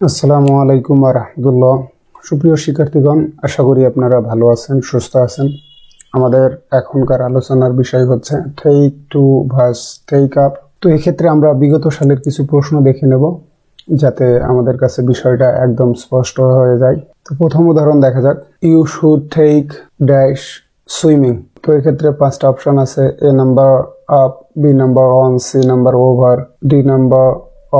আসসালামু আলাইকুম রহমতুল্লাহ। সুপ্রিয় শিক্ষার্থীগণ, আশা করি আপনারা ভালো আছেন, সুস্থ আছেন। আমাদের এখনকার আলোচনার বিষয় হচ্ছে take to versus take up তো এক্ষেত্রে আমরা বিগত সালের কিছু প্রশ্ন দেখে নেব, যাতে আমাদের কাছে বিষয়টা একদম স্পষ্ট হয়ে যায়। তো প্রথম উদাহরণ দেখা যাক। You should take dash swimming তো এক্ষেত্রে পাঁচটা অপশন আছে A number up B number on C number over D number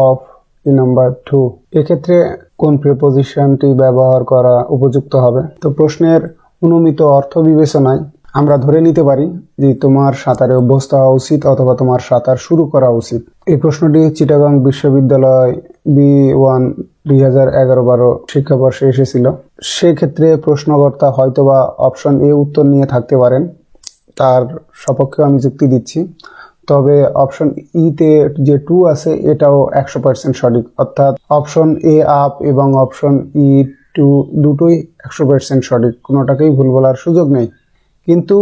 off number to এক্ষেত্রে কোন প্রিপোজিশনটি ব্যবহার করা উপযুক্ত হবে? তো প্রশ্নের অনুমিত অর্থ বিবেচনায় আমরা ধরে নিতে পারি যে তোমার সাঁতারে অভ্যস্ত হওয়া উচিত অথবা তোমার সাঁতার শুরু করা উচিত। এই প্রশ্নটি চিটাগাং বিশ্ববিদ্যালয় বি ওয়ান দুই হাজার এগারো বারো শিক্ষাবর্ষে এসেছিল। সেক্ষেত্রে প্রশ্নকর্তা হয়তোবা অপশন এ উত্তর নিয়ে থাকতে পারেন। তার সপক্ষেও আমি যুক্তি দিচ্ছি। তবে অপশন ইতে যে টু আছে, এটাও একশো পার্সেন্ট সঠিক। অর্থাৎ অপশন এ আপ এবং অপশন ই টু দুটোই একশো পার্সেন্ট সঠিক। কোনোটাকেই ভুল বলার সুযোগ নেই। কিন্তু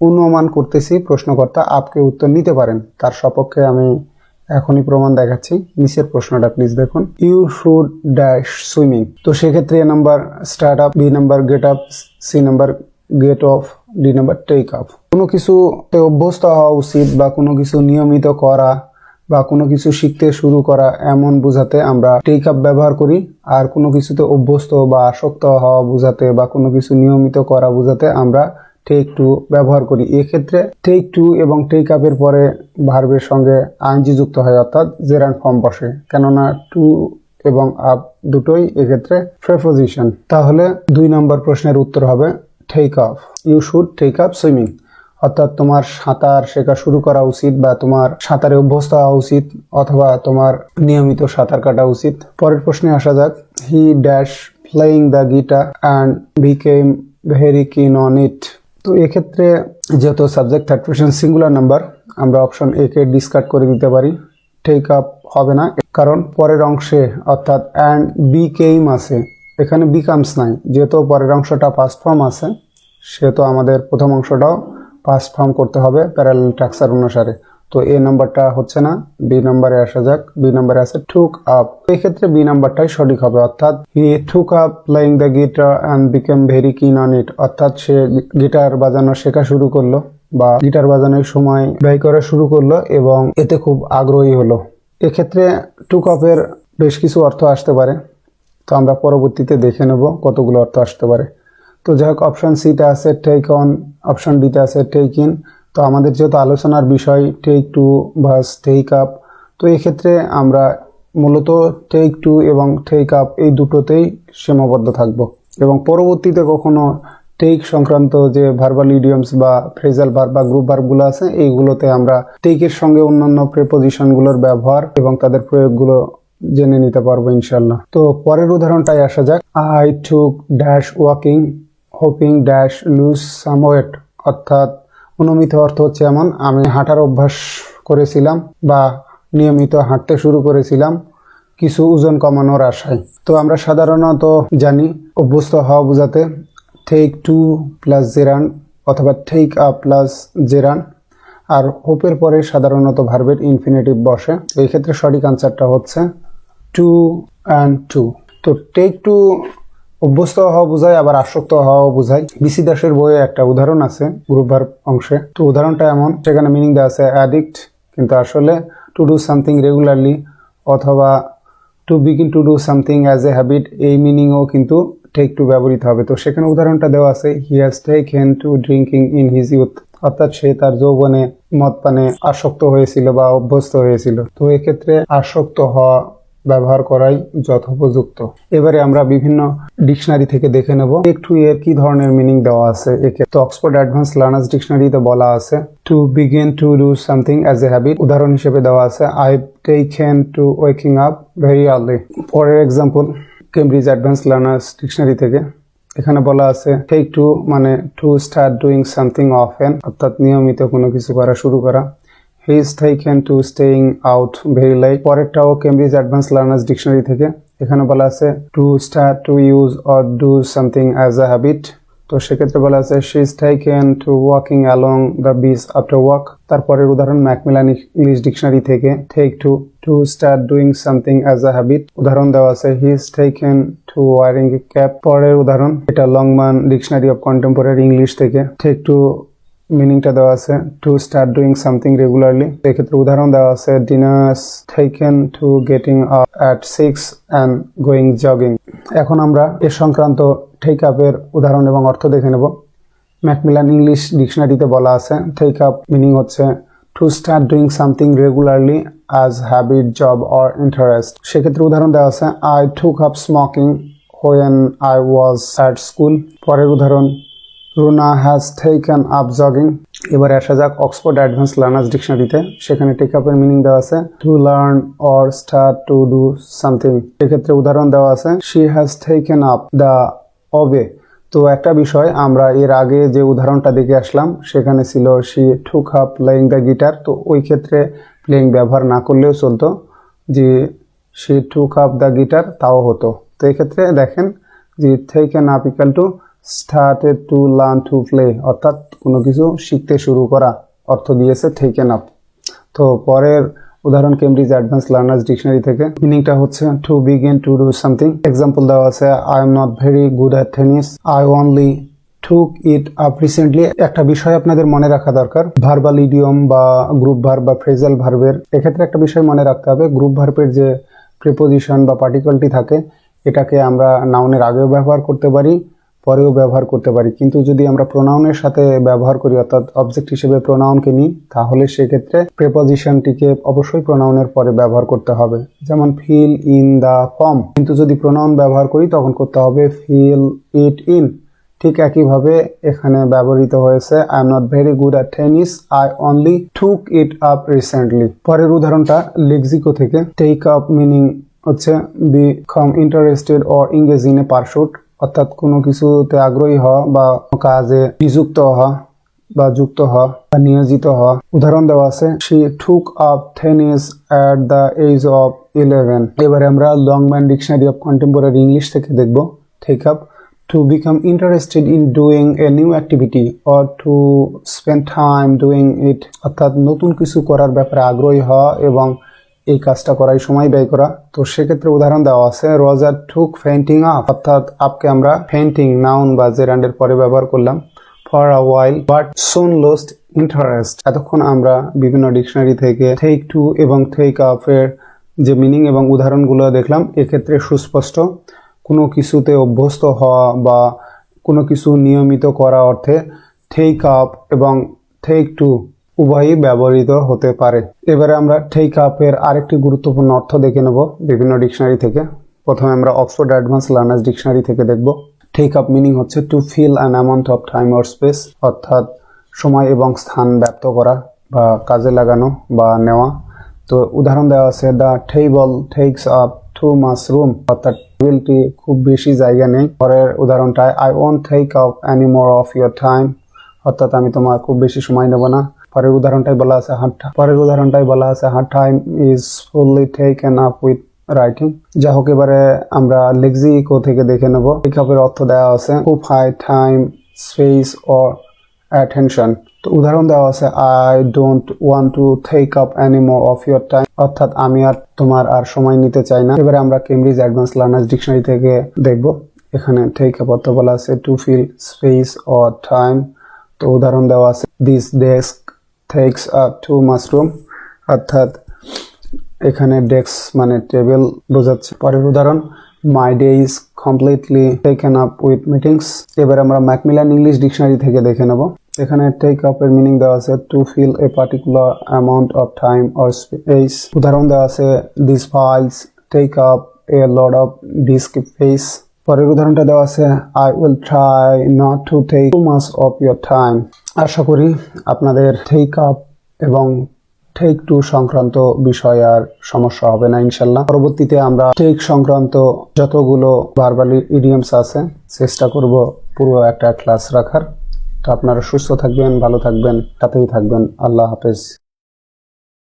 অনুমান করতেছি, প্রশ্নকর্তা আপকে উত্তর নিতে পারেন। তার সপক্ষে আমি এখনই প্রমাণ দেখাচ্ছি। নিচের প্রশ্নটা প্লিজ দেখুন। ইউ শুড ড্যাশ সুইমিং তো সেক্ষেত্রে A number start up B number get up C number get off D number take up কোনো কিছুতে অভ্যস্ত হওয়া উচিত বা কোনো কিছু নিয়মিত করা বা কোনো কিছু শিখতে শুরু করা এমন বোঝাতে আমরা টেক আপ ব্যবহার করি। আর কোনো কিছুতে অভ্যস্ত বা আসক্ত হওয়া বোঝাতে বা কোনো কিছু নিয়মিত করা বোঝাতে আমরা টেক টু ব্যবহার করি। এক্ষেত্রে টেক টু এবং টেক আপের পরে ভার্বের সঙ্গে আইনজি যুক্ত হয়, অর্থাৎ জেরান ফর্ম বসে। কেননা টু এবং আপ দুটোই এক্ষেত্রে প্রেপোজিশন তাহলে দুই নম্বর প্রশ্নের উত্তর হবে take off you should take up swimming অর্থাৎ তোমার সাঁতার শেখা শুরু করা উচিত বা তোমার সাঁতারে অভ্যস্ত হওয়া উচিত অথবা তোমার নিয়মিত সাঁতার কাটা উচিত। পরের প্রশ্নে আসা যাক। He dash playing the guitar and became very keen on it তো এক্ষেত্রে যেহেতু subject third person singular number আমরা অপশন এ কে ডিসকার্ড করে দিতে পারি। টেক আপ হবে না। কারণ পরের অংশে, অর্থাৎ অ্যান্ড বি কেইম আছে। এখানে বিকামস নাই। যেহেতু পরের অংশটা পাস্ট ফর্ম আছে। সেহেতু আমাদের প্রথম অংশটাও পাস্ট ফর্ম করতে হবে প্যারাল ট্রাকচার অনুসারে। তো এ নাম্বারটা হচ্ছে না বি নাম্বারে আসা যাক বি নাম্বারে আছে টুক আপ এই ক্ষেত্রে বি নাম্বারটাই সঠিক হবে, অর্থাৎ he took up playing the guitar and became very keen on it অর্থাৎ সে গিটার বাজানো শেখা শুরু করল বা গিটার বাজানোর সময় ব্যয় করা শুরু করল এবং এতে খুব আগ্রহী হলো। এক্ষেত্রে টুক আপের বেশ কিছু অর্থ আসতে পারে। তো আমরা পরবর্তীতে দেখে নেব কতগুলো অর্থ আসতে পারে। তো যাই হোক অপশান সিতে আছে টেক অন অপশন ডিতে আছে টেক ইন তো আমাদের যেহেতু আলোচনার বিষয় take to versus take up তো এক্ষেত্রে আমরা মূলত টেক টু এবং টেক আপ এই দুটোতেই সীমাবদ্ধ থাকব। এবং পরবর্তীতে কখনো টেক সংক্রান্ত যে ভার্বাল ইডিয়মস বা ফ্রেজাল ভার্ব বা গ্রুপ ভার্বগুলো আছে, এইগুলোতে আমরা টেকের সঙ্গে অন্যান্য প্রেপোজিশনগুলোর ব্যবহার এবং তাদের প্রয়োগগুলো জেনে নিতে পারব ইনশাল্লাহ তো পরের উদাহরণটাই আসা যাক। I took dash walking hoping dash lose some weight অর্থাৎ অনুমিত অর্থ হচ্ছে এমন, আমি হাঁটার অভ্যাস করেছিলাম বা নিয়মিত হাঁটতে শুরু করেছিলাম কিছু ওজন কমানোর আশায়। তো আমরা সাধারণত জানি, অভ্যস্ত হওয়া বোঝাতে টেক টু প্লাস জেরান অথবা টেক আপ প্লাস জেরান আর হোপের পরে সাধারণত ভার্বের ইনফিনিটিভ বসে। এই ক্ষেত্রে সঠিক আনসারটা হচ্ছে টু অ্যান্ড টু তো টেক টু অভ্যস্ত হওয়া বোঝায় আবার আসক্ত হওয়া বোঝায় বিসি দাসের বইয়ে একটা উদাহরণ আছে গ্রুপ ভার্ব অংশে। তো উদাহরণটা এমন, সেখানে মিনিং দেওয়া আছে অ্যাডিক্ট কিন্তু আসলে টু ডু সামথিং রেগুলারলি অথবা to begin to do something as a habit এই মিনিংও কিন্তু টেক টু ব্যবহৃত হবে। তো সেখানে উদাহরণটা দেওয়া আছে he has taken to drinking in his youth অর্থাৎ সে তার যৌবনে, মদ পানে আসক্ত হয়েছিল বা অভ্যস্ত হয়েছিল। তো এক্ষেত্রে আসক্ত হওয়া ব্যবহার করাই যথোপযুক্ত। এবারে আমরা বিভিন্ন ডিকশনারি থেকে দেখে নেব। একটু এর কি ধরনের মিনিং দেওয়া আছে? একে তো অক্সফোর্ড অ্যাডভান্স লার্নার্স ডিকশনারিতে বলা আছে to begin to do something as a habit উদাহরণ হিসেবে দেওয়া আছে I taken to waking up very early পরের example Cambridge advance learners dictionary থেকে। এখানে বলা আছে টেক টু মানে to start doing something often অর্থাৎ নিয়মিত কোনো কিছু করা, শুরু করা। He taken to staying out very late পরেরটাও Cambridge advance learners dictionary থেকে এখানে বলা আছে to start to use or do something as a habit তো সেক্ষেত্রে বলা আছে she is taken to walking along the beach after walk তারপরের উদাহরণ ম্যাকমিলান ইংলিশ ডিকশনারি থেকে take to to start doing something as a habit উদাহরণ দেওয়া আছে he is taken to wearing a cap পরের উদাহরণ, এটা Longman dictionary of contemporary English থেকে টেক টু মিনিংটা দেওয়া আছে to start doing something regularly এক্ষেত্রে উদাহরণ দেওয়া আছে Dinah's taken to getting up at six and going jogging এখন আমরা এ সংক্রান্ত টেক আপের উদাহরণ এবং অর্থ দেখে নেব। ম্যাকমিলান ইংলিশ ডিকশনারিতে বলা আছে টেক আপ মিনিং হচ্ছে to start doing something regularly as habit job or interest সেক্ষেত্রে উদাহরণ দেওয়া আছে I took up smoking when I was at school পরের উদাহরণ Runa has taken up jogging এবার আসা যাক অক্সফোর্ড অ্যাডভান্স লার্নার্স ডিকশনারিতে সেখানে টেক আপের মিনিং দেওয়া আছে। To learn or start to do something এক্ষেত্রে উদাহরণ দেওয়া আছে। She has taken up the oboe তো একটা বিষয়, আমরা এর আগে যে উদাহরণটা দেখে আসলাম, সেখানে ছিল she took up playing the guitar তো ওই ক্ষেত্রে প্লেয়িং ব্যবহার না করলেও চলতো। যে she took up the guitar তাও হতো। তো এক্ষেত্রে দেখেন যে taken up equal to started to learn to play অর্থাৎ কোনো কিছু শিখতে শুরু করা অর্থ দিয়েছে টেকেন আপ তো পরের উদাহরণ কেমব্রিজ অ্যাডভান্স লার্নার্স ডিকশনারি থেকে। মিনিংটা হচ্ছে to begin to do something example দেওয়া আছে I am not very good at tennis I only took it up recently একটা বিষয় আপনাদের মনে রাখা দরকার ভার্বাল ইডিয়ম বা গ্রুপ ভার্ব বা ফ্রেজাল ভার্বের এক্ষেত্রে একটা বিষয় মনে রাখতে হবে গ্রুপ ভার্বের যে প্রিপোজিশন বা পার্টিকলটি থাকে, এটাকে আমরা নাউনের আগেও ব্যবহার করতে পারি। পরেও ব্যবহার করতে পারি। কিন্তু যদি আমরা প্রোনাউনের সাথে ব্যবহার করি, অর্থাৎ অবজেক্ট হিসেবে প্রোনাউনকে নিই, তাহলে সেক্ষেত্রে প্রেপোজিশনটিকে অবশ্যই প্রোনাউনের পরে ব্যবহার করতে হবে। যেমন ফিল ইন দ্য ফর্ম কিন্তু যদি প্রোনাউন ব্যবহার করি, তখন করতে হবে ফিল ইট ইন ঠিক একইভাবে এখানে ব্যবহৃত হয়েছে I am not very good at tennis I only took it up recently পরের উদাহরণটা লেক্সিকো থেকে। টেক আপ মিনিং হচ্ছে become interested or engage in a pursuit অর্থাৎ কোনো কিছুতে আগ্রহী হওয়া বা কাজে নিযুক্ত হওয়া বা যুক্ত হওয়া বা নিয়োজিত হওয়া উদাহরণ দেওয়া আছে she took up tennis at the age of eleven এবারে আমরা Longman dictionary of contemporary English থেকে দেখব। Take up to become interested in doing a new activity or to spend time doing it অর্থাৎ নতুন কিছু করার ব্যাপারে আগ্রহী হওয়া এবং এই কাজটা করাই সময় ব্যয় করা। তো সেক্ষেত্রে উদাহরণ দেওয়া আছে রজার ঠুক ফেন্টিং আপ অর্থাৎ আপকে আমরা ফেন্টিং নাউন বা জেরান্ডের পরে ব্যবহার করলাম for a while but soon lost interest এতক্ষণ আমরা বিভিন্ন ডিকশনারি থেকে টেক টু এবং টেক আপ এর যে মিনিং এবং উদাহরণগুলো দেখলাম, এক্ষেত্রে সুস্পষ্ট। কোনো কিছুতে অভ্যস্ত হওয়া বা কোনো কিছু নিয়মিত করা অর্থে টেক আপ এবং টেক টু উভয়ই ব্যবহৃত হতে পারে। এবারে আমরা টেক আপের আরেকটি গুরুত্বপূর্ণ অর্থ দেখে নেব বিভিন্ন ডিকশনারি থেকে। প্রথমে আমরা অক্সফোর্ড অ্যাডভান্স লার্নার্স ডিকশনারি থেকে দেখব। টেক আপ মিনিং হচ্ছে to fill an amount of time or space অর্থাৎ সময় এবং স্থান ব্যপ্ত করা বা কাজে লাগানো বা নেওয়া। তো উদাহরণ দেওয়া আছে the table takes up too much room অর্থাৎ টেবিলটি খুব বেশি জায়গা নেই। পরের উদাহরণটায় I want take up any more of your time অর্থাৎ আমি তোমার খুব বেশি সময় নেব না। পরের উদাহরণটাই বলা আছে হার পরের উদাহরণটাই বলা আছে time is fully taken up with writing যা হোক এবারে আমরা লেক্সিকো থেকে দেখে নেব। পিকআপের অর্থ দেওয়া আছে খুব high time space or attention তো উদাহরণ দেওয়া আছে I don't want to take up any more of your time অর্থাৎ আমি আর তোমার আর সময় নিতে চাই না। এবারে আমরা কেমব্রিজ অ্যাডভান্স লার্নার্স ডিকশনারি থেকে দেখব। এখানে টেক আপ অর্থ বলা আছে to fill space or time তো উদাহরণ দেওয়া আছে this desk up too much room অর্থাৎ এখানে ডেস্ক মানে টেবিল বোঝাচ্ছে। পরের উদাহরণ my day is completely taken up with meetings এবার আমরা ম্যাকমিলান ইংলিশ ডিকশনারি থেকে দেখে নেব। এখানে টেক আপ এর মিনিং দেওয়া আছে to fill a particular amount of time or space উদাহরণ দেওয়া আছে this files take up a lot of disk space পরের উদাহরণটা দেওয়া আছে I will try not to take too much of your time আশা করি আপনাদের টেক আপ এবং টেক টু সংক্রান্ত বিষয় আর সমস্যা হবে না ইনশাল্লাহ পরবর্তীতে আমরা টেক সংক্রান্ত যতগুলো ভার্বালি ইডিয়ামস আছে, চেষ্টা করব পুরো একটা ক্লাস রাখার। তো আপনারা সুস্থ থাকবেন, ভালো থাকবেন, সাথেই থাকবেন। আল্লাহ হাফেজ।